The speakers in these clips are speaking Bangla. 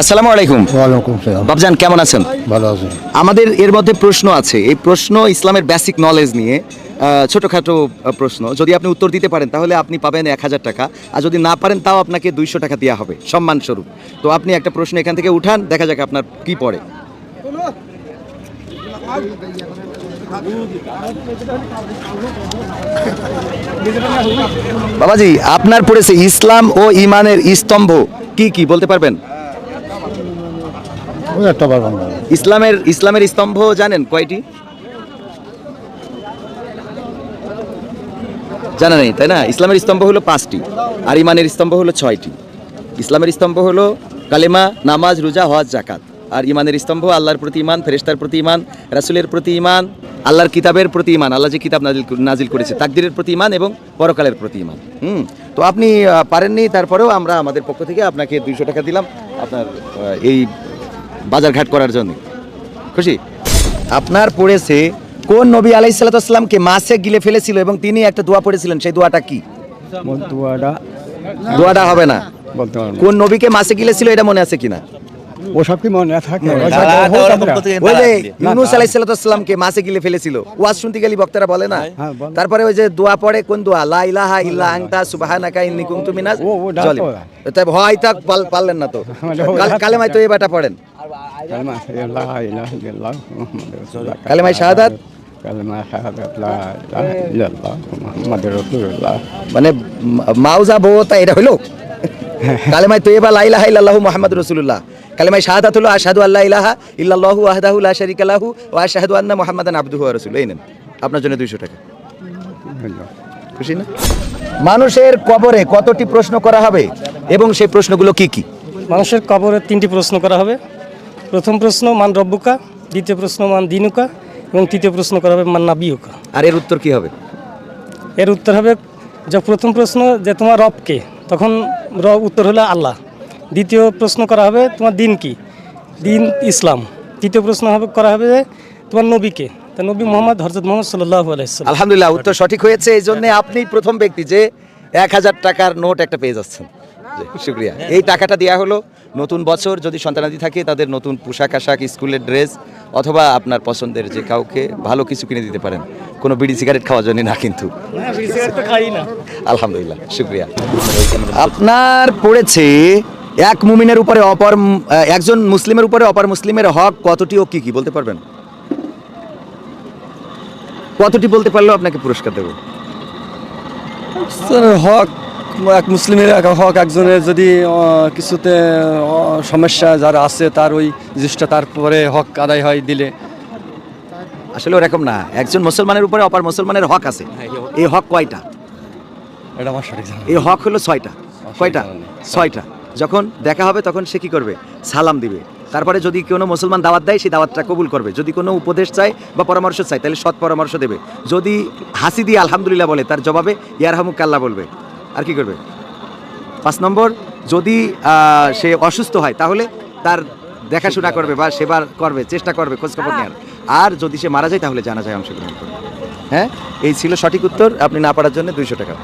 আসসালামু আলাইকুম। বাবজান কেমন আছেন? ভালো আছেন আমাদের এর মধ্যে প্রশ্ন আছে। এই প্রশ্ন ইসলামের বেসিক নলেজ নিয়ে ছোটখাটো প্রশ্ন। যদি আপনি উত্তর দিতে পারেন তাহলে আপনি পাবেন এক হাজার টাকা। আর যদি না পারেন তাও আপনাকে দুইশো টাকা দেওয়া হবে সম্মান স্বরূপ তো আপনি একটা প্রশ্ন এখান থেকে উঠান দেখা যাক আপনার কি পড়ে। বাবাজি আপনার পড়েছে ইসলাম ও ইমানের স্তম্ভ। কি কি বলতে পারবেন? ইসলামের ইসলামের স্তম্ভ জানেন কয়টি? জানা নেই, তাই না? ইসলামের স্তম্ভ হলো পাঁচটি, আর ইমানের স্তম্ভ হলো ছয়টি। ইসলামের স্তম্ভ হলো কালেমা, নামাজ, রোজা, হজ জাকাত আর ইমানের স্তম্ভ আল্লাহর প্রতি ইমান ফেরেশতার প্রতি ইমান রাসূলের প্রতি ইমান আল্লাহর কিতাবের প্রতি ইমান আল্লাহ যে কিতাব নাজিল নাজিল করেছে, তাকদিরের প্রতি ইমান এবং পরকালের প্রতি ইমান হুম? তো আপনি পারেননি, তারপরেও আমরা আমাদের পক্ষ থেকে আপনাকে দুইশো টাকা দিলাম। আপনার এই বাজারঘাট করার জন্য। খুশি? আপনার পড়েছে কোন নবী আলাইসাল্লামকে মাসে গিলে ফেলেছিল এবং তিনি একটা দোয়া পড়েছিলেন সেই দোয়াটা কি? দোয়াটা। হবে না। কোন নবীকে মাছে গিলেছিল এটা মনে আছে কিনা? ওসব কি মনে থাকে? ওই যে ইউনুস মাছে গিলে ফেলেছিল। ওয়াজ শুনতে গেলি বক্তারা বলে না? হ্যাঁ, তারপরে ওই যে দোয়া পড়ে কোন দোয়া? লা ইলাহা ইল্লা আনতা সুবহানাকা ইন্নী কুনতু মিনাজ। তাই ভয় থাক পারলেন না তো। কাল- কালেমায় তো এই বাটা পড়েন। কালেমায় শাহাদাত? কালেমা শাহাদাত লা ইলাহা ইল্লাল্লাহ মুহাম্মাদুর রাসূলুল্লাহ। মানে মাউজা বউতা এটা হলো কালেমায় তৈবা লা ইলাহা ইল্লাল্লাহু মুহাম্মাদুর রাসূলুল্লাহ। কালেমায় শাহাদাত হলো আশহাদু আল্লাহ ইলাহা ইল্লাল্লাহু ওয়াহদাহু লা শারীকা লাহু ওয়া আশহাদু আন্না মুহাম্মাদান আবদুহু ওয়া রাসূলুহু। এই নেন আপনার জন্য 200 টাকা। খুশি না? মানুষের কবরে কতটি প্রশ্ন করা হবে এবং সেই প্রশ্নগুলো কি কি? মানুষের কবরে তিনটি প্রশ্ন করা হবে। প্রথম প্রশ্ন মান রব্বুকা? দ্বিতীয় প্রশ্ন মান দিনুকা? এবং তৃতীয় প্রশ্ন করা হবে মান নাবিউকা আর এর উত্তর কি হবে? এর উত্তর হবে যে প্রথম প্রশ্ন যে তোমার রব কে তখন র উত্তর হলো আল্লাহ। দ্বিতীয় প্রশ্ন করা হবে তোমার দিন কি? দিন ইসলাম। তৃতীয় প্রশ্ন হবে করা হবে যে তোমার নবীকে তা নবী মোহাম্মদ হরজত মোহাম্মদ সাল্লাহ আলহামদুলিল্লাহ উত্তর সঠিক হয়েছে। এই জন্য আপনি প্রথম ব্যক্তি যে এক হাজার টাকার নোট একটা পেয়ে যাচ্ছেন। শুক্রিয়া। এই টাকাটা দেওয়া হলো নতুন বছর যদি সন্তানাদি থাকে তাদের নতুন পোশাক আশাক স্কুলের ড্রেস অথবা আপনার পছন্দের যে কাউকে ভালো কিছু কিনে দিতে পারেন। কোনো বিড়ি সিগারেট খাওয়ার জন্য না কিন্তু। খাই না। আলহামদুলিল্লাহ শুক্রিয়া। আপনার পড়েছে এক মুমিনের উপরে অপর একজন মুসলিমের উপরে অপর মুসলিমের হক কতটি ও কি কি বলতে পারবেন? কতটি বলতে পারলেও আপনাকে পুরস্কার দেবো। হক এক মুসলিমের হক একজনের যদি কিছুতে সমস্যা যারা আছে তার ওই জিনিসটা তারপরে হক আদায় হয় দিলে। আসলে ওরকম না একজন মুসলমানের উপরে অপর মুসলমানের হক আছে। এই হক। কয়টা? এটা আমার সঠিক। এই হক হলো ছয়টা। কয়টা? ছয়টা। যখন দেখা হবে তখন সে কি করবে? সালাম দিবে। তারপরে যদি কোনো মুসলমান দাওয়াত দেয় সেই দাওয়াতটা কবুল করবে। যদি কোনো উপদেশ চায় বা পরামর্শ চায় তাহলে সৎ পরামর্শ দেবে। যদি হাসি দিয়ে আলহামদুলিল্লাহ বলে তার জবাবে ইয়ারহামুক আল্লাহ বলবে। আর কি করবে? পাঁচ নম্বর যদি সে অসুস্থ হয় তাহলে তার দেখাশোনা করবে বা সেবা করবে চেষ্টা করবে খোঁজখবর নেওয়ার আর যদি সে মারা যায় তাহলে জানা যায় অংশগ্রহণ করবে। হ্যাঁ? এই ছিল সঠিক উত্তর। আপনি না পারার জন্য দুইশো টাকা।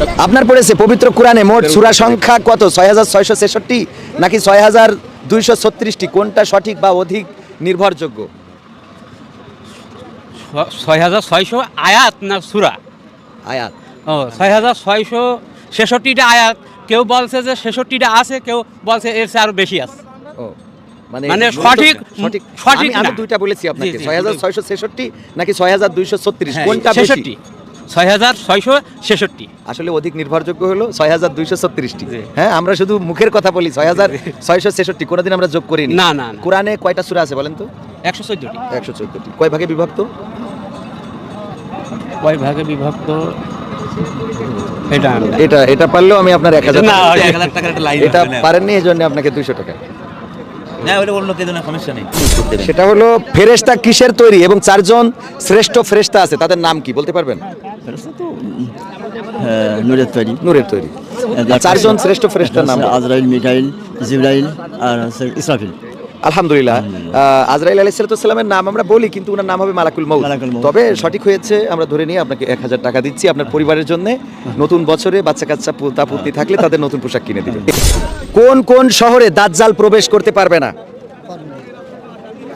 আপনার পড়েছে পবিত্র কোরআনে মোট সূরা সংখ্যা কত? ছয় হাজার ছয়শো ছেষট্টি নাকি ছয় হাজার দুইশো ছত্রিশটি? কোনটা সঠিক বা অধিক নির্ভরযোগ্য? ছয় হাজার ছয়শো আয়াত না সুরা? আয়াত। ও ছয় হাজার ছয়শো ছেষট্টিটা আয়াত। কেউ বলছে যে ছেষট্টিটা আছে কেউ বলছে এর চেয়ে আরও বেশি আছে। ও মানে মানে সঠিক- সঠিক সঠিক আমি- দুইটা বলেছি আপনাকে ছয় হাজার ছয়শো ছেষট্টি নাকি ছয় হাজার দুইশো ছত্রিশ? হ্যাঁ, কোনটা ছেষট্টি। ছয় হাজার ছয়শো ছেষট্টি। আসলে অধিক নির্ভরযোগ্য হলো ছয় হাজার দুইশো ছত্রিশটি। হ্যাঁ আমরা শুধু মুখের কথা বলি ছয় হাজার ছয়শো ছেষট্টি কোনোদিন আমরা যোগ করিনি। না, না, না। কোরআনে কয়টা সূরা আছে বলেন তো? একশো চোদ্দটি। একশো চোদ্দটি। কয় ভাগে বিভক্ত? কয় ভাগে বিভক্ত? এটা এটা এটা পারলেও আমি আপনার এক হাজার না, টাকা এক হাজার টাকার এটা পারেননি এই জন্য আপনাকে দুইশো টাকা। না ওটা অন্য কে সমস্যা নেই। সেটা হলো ফেরেশতা কিসের তৈরি এবং চারজন শ্রেষ্ঠ ফেরেশতা আছে তাদের নাম কি বলতে পারবেন? নুরের তৈরি। নূরের তৈরি। চারজন শ্রেষ্ঠ ফেরেশতার নাম আজরাইল মিকাইল জিব্রাইল আর ইসরাফিল। আলহামদুলিল্লাহ। আজরাইল আলাইসালামের নাম আমরা বলি কিন্তু ওনার নাম হবে মালাকুল মালাকুল তবে সঠিক হয়েছে আমরা ধরে নিয়ে আপনাকে এক হাজার টাকা দিচ্ছি আপনার পরিবারের জন্য। নতুন বছরে বাচ্চা কাচ্চা পুতা পুতি থাকলে তাদের নতুন পোশাক কিনে দিবেন। কোন কোন শহরে দাজ্জাল প্রবেশ করতে পারবে না?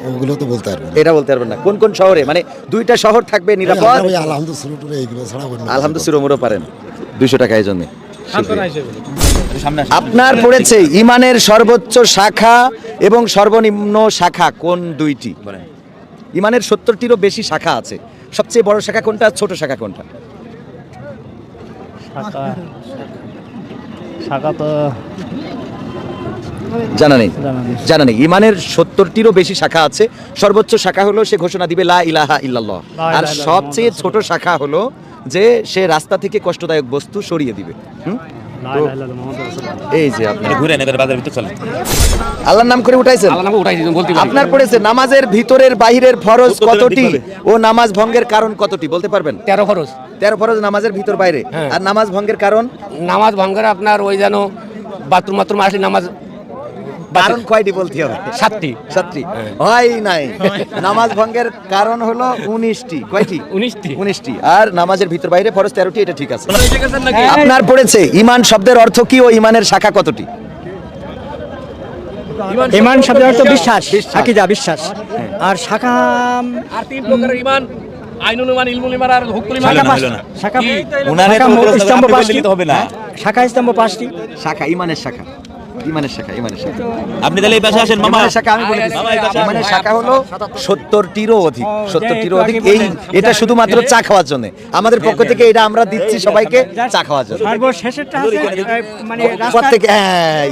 ওগুলো তো বলতে পারব এটা বলতে পারবেন না। কোন কোন শহরে? মানে দুইটা শহর থাকবে নিরাপদ? আলহামদুলিল্লাহ সুরমুরও পারেন। দুইশো টাকা এই জন্যে। সামনে আসেন। আপনার পড়েছে ইমানের সর্বোচ্চ শাখা এবং সর্বনিম্ন শাখা কোন দুইটি। ইমানের সত্তরটিরও বেশি শাখা আছে। সবচেয়ে বড় শাখা কোনটা ছোট শাখা কোনটা? শাখা তো জানা নেই। জানা নেই। ইমানের সত্তরটিরও বেশি শাখা আছে। সর্বোচ্চ শাখা হলো সে ঘোষণা দিবে লা ইলাহা ইল্লাল্লাহ। আর সবচেয়ে ছোট শাখা হলো যে সে রাস্তা থেকে কষ্টদায়ক বস্তু সরিয়ে দিবে। এই যে ঘুরে নেবেন বাজারের ভিতর চলেন। আল্লাহর নাম করে উঠাইছেন? আপনার পড়েছে নামাজের ভিতরের বাহিরের ফরজ কতটি? ও নামাজ ভঙ্গের কারণ কতটি? বলতে পারবেন? তেরো খরচ তেরো ফরজ নামাজের ভিতর বাইরে। আর নামাজ ভঙ্গের কারণ? নামাজ ভঙ্গের আপনার ওই যেন বাথরুম বাথরুম আসলে নামাজ কারণ কয়টি বলতে হবে। সাতটি। সাতটি। হয়। নাই। নামাজ ভঙ্গের কারণ হলো উনিশটি। কয়টি? উনিশটি। উনিশটি। আর নামাজের ভিতর বাইরে ফরজ তেরোটি এটা ঠিক আছে। আপনার পড়েছে ইমান শব্দের অর্থ কি ও ইমানের শাখা কতটি? ইমান শব্দের অর্থ বিশ্বাস। আকিদা বিশ্বাস। আর শাখা আর তিন প্রকারের ইমান। আর পাঁচটি। হবে না। পাঁচটি। শাখা ইমানের শাখা। ইমানের শাখা ইমানের শাখা। আপনি তাহলে এই পাশে আসেন মামা। ইমানের শাখা আমি বলে দিচ্ছি। ইমানের শাখা হলো সত্তরটিরও অধিক সত্তরটিরও অধিক। এই এটা শুধুমাত্র চা খাওয়ার জন্য। আমাদের পক্ষ থেকে এটা আমরা দিচ্ছি সবাইকে চা খাওয়ার জন্য। সর্বশেষেরটা মানে হ্যাঁ।